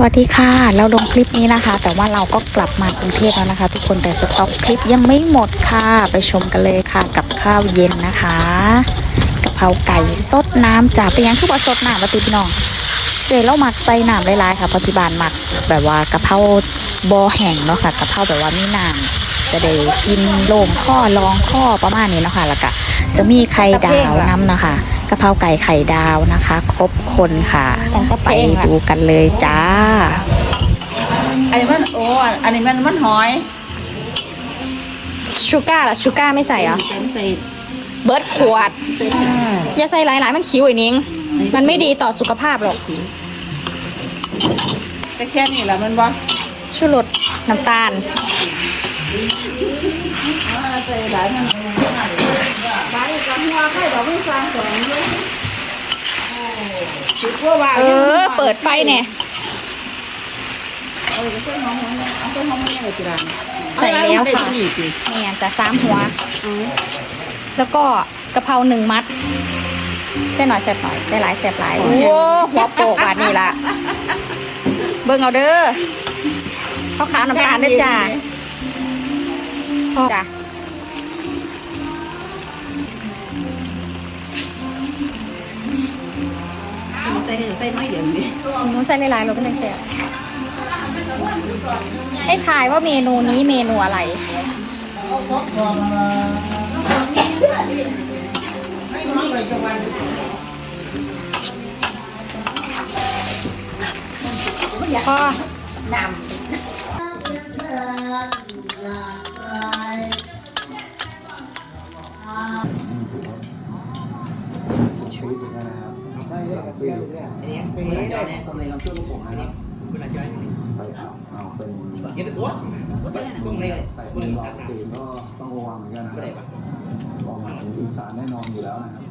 สวัสดีค่ะ เราลงคลิปนี้นะคะ แต่ว่าเราก็กลับมากรุงเทพแล้วนะคะ ทุกคนแต่สต็อกคลิปยังไม่หมดค่ะ ไปชมกันเลยค่ะ กับข้าวเย็นนะคะกะเพราไก่สดน้ำจากเป็นยังคือว่าสดน้ำมาติพี่น้องเดี๋ยวเราหมักใส่น้ำหลายๆค่ะปฏิบานหมักแบบว่ากะเพราบอแห้งเนาะค่ะกะเพราแบบว่ามีน้ำจะได้กินโล่งข้อรองข้อประมาณนี้เนาะค่ะแล้วก็จะมีไข่ดาวน้ำเนาะคะกะ เพราไก่ไข่ดาวนะคะ ครบคนค่ะแต่งกระไปเพงอะดูกันเลยจ้าอันนี้มันโอ้อันนี้มันมันหอย ชูก้าล่ะชูก้าไม่ใส่เหรอใส่เบิร์ดขวด อย่าใส่หลายๆมันคิ้วไอ้นิ้งมันไม่ดีต่อสุขภาพหรอกแต่แค่นี้แหละมันบ่ชูรสน้ำตาล ใส่หลายมันหลายกับหัวไข่ดอกไม่ฟังสองเลยคิดว่าว่าเออ เปิดไฟเนี่ยเออเส้นหอมหัวเนี่ยเอาเส้นหอมหัวเนี่ยจีรังใส่แล้วค่ะนี่สิเนี่ยจะสามหัว แล้วก็กะเพราหนึ่งมัดใส่หน่อยใส่หน่อยใส่หลายใส่หลายโอ้หัวโปกบาดนี่ละเบิ่งเอาเด้อข้าวขาวน้ำตาลด้อจ้า จ้าใส่ใส่น้อยเดียวนี่หนูใส่หลายๆเราก็ได้แซ่บให้ทายว่าเมนูนี้เมนูอะไรพ่อ อันนี้เป็นอะไรเนี่ยตรงในลำช่วงผมนะครับคุณอาจารย์ไปเอาเอาเป็นเห็นตัวกุ้งเลยใส่เป็นรองตีก็ต้องระวังเหมือนกันนะครับออกมาถึงอีสานแน่นอนอยู่แล้วนะครับ